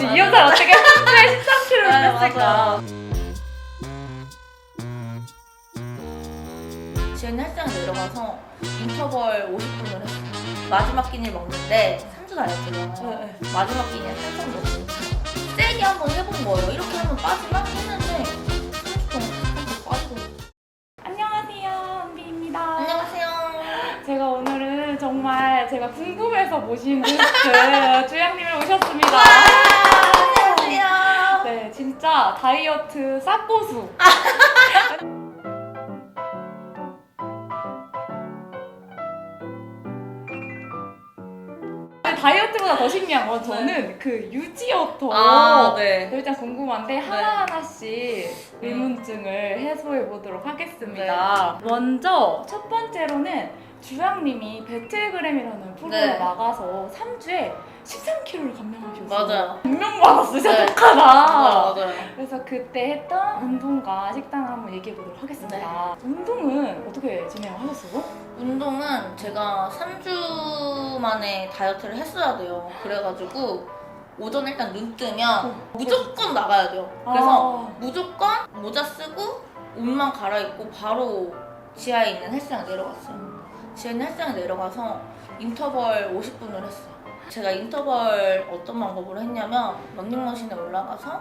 거지. 이 여자 어떻게 하루에 13kg를 네, 뺐을까? 맞아요. 지금 헬스장 내려가서 인터벌 50분을 했어. 마지막 끼니를 먹는데 3주 다녔잖아요. 네, 네. 마지막 끼니에 탄성 먹으니까 세게 한번 해본 거예요. 이렇게 하면 빠지나 했는데 제가 궁금해서 모신 게스트 주영님을 모셨습니다. 안녕하세요. 네, 진짜 다이어트. 근데 다이어트보다 더 신기한 건 저는 그 유지어터. 아, 네. 일단 궁금한데 하나하나씩 의문증을 해소해 보도록 하겠습니다. 먼저 첫 번째로는 주양님이 배틀그램이라는 프로그램 네. 나가서 3주에 13kg를 감량하셨어요. 맞아요. 분명받았어, 진짜 네. 맞아요, 맞아요. 그래서 그때 했던 운동과 식단을 한번 얘기해 보도록 하겠습니다. 운동은 어떻게 진행하셨어요? 운동은 제가 3주 만에 다이어트를 했어야 돼요. 그래가지고 오전 일단 눈 뜨면 무조건 나가야 돼요. 그래서 아, 무조건 모자 쓰고 옷만 갈아입고 바로 지하에 있는 헬스장 내려갔어요. 지하에 있는 헬스장 내려가서 인터벌 50분을 했어요. 제가 인터벌 어떤 방법으로 했냐면 런닝머신에 올라가서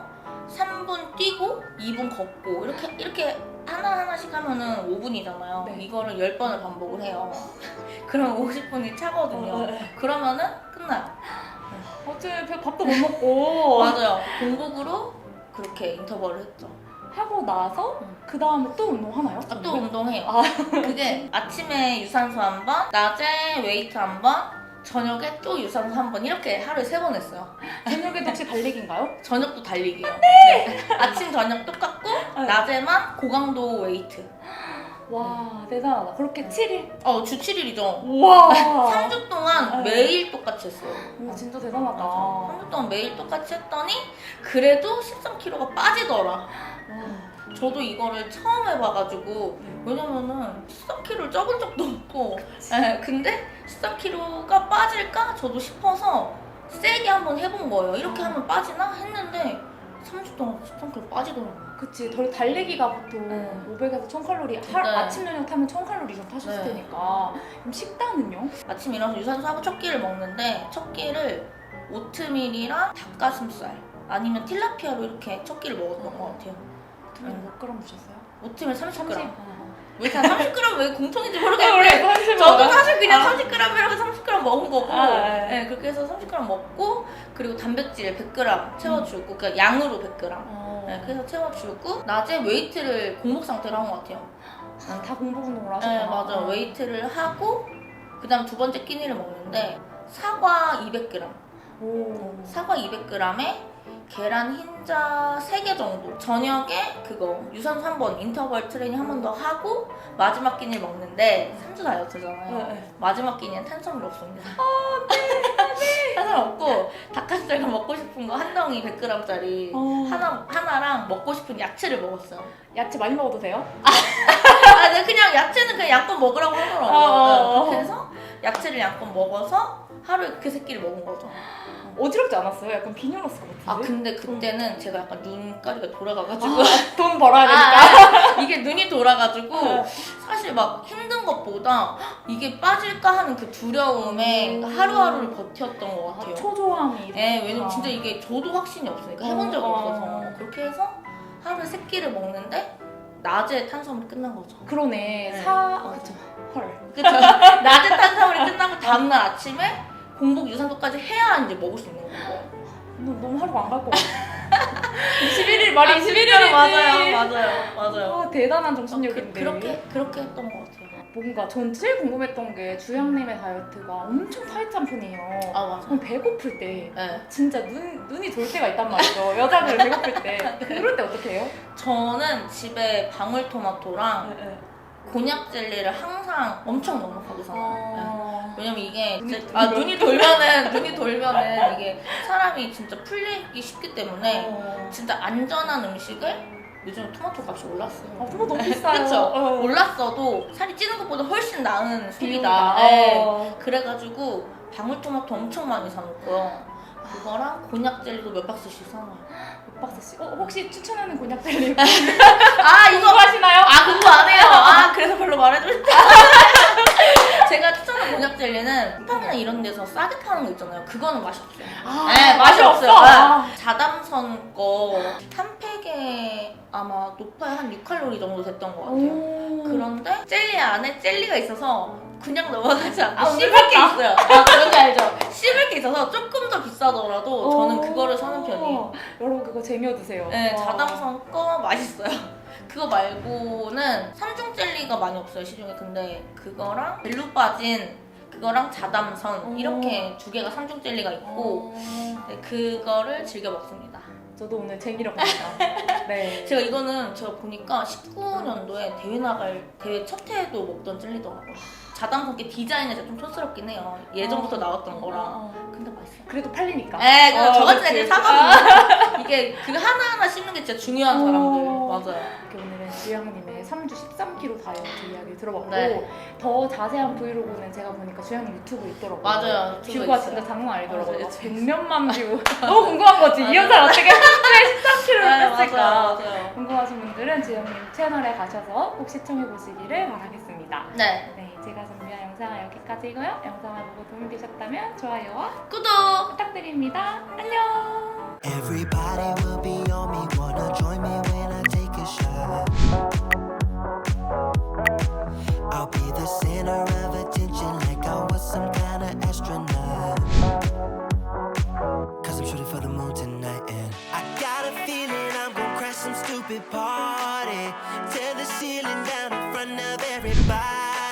3분 뛰고 2분 걷고 이렇게 이렇게 하나 하나씩 하면은 5분이잖아요. 네. 이거를 10번을 반복을 해요. 그럼 50분이 차거든요. 어, 네. 그러면은 끝나요. 어째 밥도 못 먹고 맞아요. 공복으로 그렇게 인터벌을 했죠. 하고 나서 음. 그 다음에 또 운동하나요? 아, 또 운동해요. 아. 그게 아침에 유산소 한 번, 낮에 웨이트 한 번, 저녁에 또 유산소 한 번 이렇게 하루에 세 번 했어요. 저녁에도 혹시 달리기인가요? 저녁도 달리기요. 네. 아침 저녁 똑같고 네. 낮에만 고강도 웨이트. 와 대단하다. 그렇게 7일. 어, 주 7일이죠. 우와. 3주 동안 네. 매일 똑같이 했어요. 와, 진짜 대단하다. 맞아. 와. 3주 동안 매일 똑같이 했더니 그래도 13kg가 빠지더라. 저도 이거를 처음 해봐가지고 왜냐면은 13kg를 쪄본 적도 없고. 예, 근데 13kg가 빠질까? 저도 싶어서 세게 한번 해본 거예요. 이렇게 하면 빠지나? 했는데 3주 동안 13kg 빠지더라고요. 그치. 덜 달리기가 보통 네. 500에서 1000칼로리 하, 네. 아침 저녁 타면 1000칼로리 이상 타셨을 네. 테니까. 그럼 식단은요? 아침 일어나서 유산소 하고 첫 끼를 먹는데 첫 끼를 오트밀이랑 닭가슴살 아니면 틸라피아로 이렇게 첫 끼를 먹었던 것 같아요 오트밀 네. 몇 그램 드셨어요? 오트밀 30g 30. 왜다 30g 왜 공통인지 네, 모르겠는데 원래 저도 사실 그냥 아. 30g이라고 30g 먹은 거고 아, 네. 네, 그렇게 해서 30g 먹고 그리고 단백질 100g 채워주고 그러니까 양으로 100g 어. 네, 그래서 채워주고 낮에 웨이트를 공복 상태로 한 것 같아요 다 공복 운동을 하셨구나. 네 맞아 웨이트를 하고 그 다음 두 번째 끼니를 먹는데 사과 200g 오. 사과 200g에 계란 흰자 3개 정도 저녁에 그거 유산소 한 번 인터벌 트레이닝 한 번 더 하고 마지막 끼니를 먹는데 3주 다이어트잖아요 네. 마지막 끼니엔 탄수화물 없습니다. 아, 네. 탄수화물 없고 닭가슴살과 먹고 싶은 거 한 덩이 100g짜리 어. 하나 하나랑 먹고 싶은 야채를 먹었어요. 야채 많이 먹어도 돼요? 아, 네, 그냥 야채는 그냥 양껏 먹으라고 하더라고요. 어, 어, 어. 네, 해서 야채를 양껏 먹어서 하루에 그세 끼를 먹은 거죠. 어지럽지 않았어요? 약간 비녀러스 같은데? 아 근데 그때는 제가 약간 눈가리가 돌아가가지고 돈 벌어야 되니까. 아, 아, 이게 눈이 돌아가지고 어. 사실 막 힘든 것보다 이게 빠질까 하는 그 두려움에 음. 하루하루를 버텼던 것 같아요. 초조함이. 네, 왜냐면 아. 진짜 이게 저도 확신이 없으니까 해본 적이 어, 없어서 어. 그렇게 해서 하루에 세 끼를 먹는데 낮에 탄수화물이 끝난 거죠. 그러네. 네. 사. 맞아. 그쵸. 헐. 그쵸? 낮에 탄수화물이 끝나고 다음날 아침에 공복 유산소까지 해야 이제 먹을 수 있는 거예요. 너, 너무 하루가 안 갈 것 같아. 21일 말이 아, 21일이지. 진짜로 맞아요, 맞아요, 맞아요. 아, 대단한 그, 정신력인데. 그렇게 그렇게 했던 것 같아요. 뭔가 전 제일 궁금했던 게 주영님의 다이어트가 엄청 타이트한 편이에요. 아 맞아. 그럼 배고플 때 네. 진짜 눈, 눈이 돌 때가 있단 말이죠. 여자들 배고플 때. 그럴 때 어떻게 해요? 저는 집에 방울토마토랑 네, 네. 곤약 젤리를 항상 엄청 넉넉하게 사요. 네. 어... 왜냐면 이게 눈이 진짜- 아 돌면? 눈이 돌면은 눈이 돌면은 이게 사람이 진짜 풀리기 쉽기 때문에 어... 진짜 안전한 음식을 요즘 토마토 값이 올랐어요. 아, 정말 너무 비싸요. 그쵸? 어. 올랐어도 살이 찌는 것보다 훨씬 나은. 수비다. 네. 어. 그래가지고 방울토마토 엄청 많이 사놓고요. 아, 그거랑 곤약 젤리도 몇 박스씩 사놔요. 몇 박스씩? 어, 혹시 추천하는 곤약 젤리 아 이거 하시나요? 아 그거 안 해요. 아 그래서 별로 말해줘. 제가 추천한 곤약 젤리는 쿠팡이나 이런 데서 싸게 파는 거 있잖아요. 그거는 맛이 없어요. 아, 네, 맛이 없어요. 아. 네. 자담선 거 한 팩에 아마 높아야 한 6칼로리 정도 됐던 것 같아요. 오. 그런데 젤리 안에 젤리가 있어서 그냥 넘어가지 않고 아, 씹을 게. 있어요. 아 그런지 알죠? 씹을 게 있어서 조금 더 비싸더라도 저는 오. 그거를 사는 편이에요. 여러분 그거 쟁여 드세요. 네, 와. 자담선 거 맛있어요. 그거 말고는 삼중 젤리가 많이 없어요 시중에. 근데 그거랑 벨루 빠진 그거랑 자담선 오. 이렇게 두 개가 삼중 젤리가 있고 어, 네, 그거를 즐겨 먹습니다. 저도 오늘 쟁이러 갑니다. 네. 제가 이거는 제가 보니까 19년도에 대회 나갈 대회 첫 해에도 먹던 젤리더라고요. 게 디자인이 좀 촌스럽긴 해요. 예전부터 나왔던 거랑. 어, 근데 맛있어요. 그래도 팔리니까. 에, 그 어, 저 같은 그치. 애들 사거든요. 이게 그 하나하나 씹는 게 진짜 중요한 사람들. 어. 맞아요. 이렇게 오늘은 주영님의 3주 13kg 다이어트 이야기 들어봤고 네. 더 자세한 브이로그는 제가 보니까 주영님 유튜브 있더라고요. 맞아요. 유튜브에 뷰가 있어요. 진짜 장난 아니더라고요. 맞아요. 막 100몇만 뷰. 너무 궁금한 거지. 이 여자 어떻게 3주에 13kg를 네, 뺐을까? 맞아요. 맞아요. 궁금하신 분들은 주영님 채널에 가셔서 꼭 시청해 보시기를 바라겠습니다. 네. 네, 제가 준비한 영상은 여기까지고요. 영상을 보고 도움이 되셨다면 좋아요와 구독! 부탁드립니다. 안녕. Everybody will be on me, wanna join me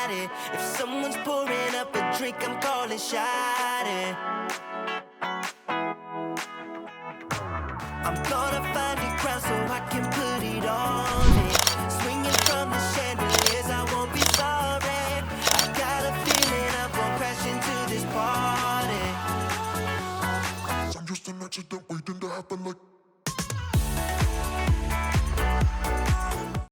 everybody. If someone's pouring up a drink, I'm calling shot. I'm gonna find a crown so I can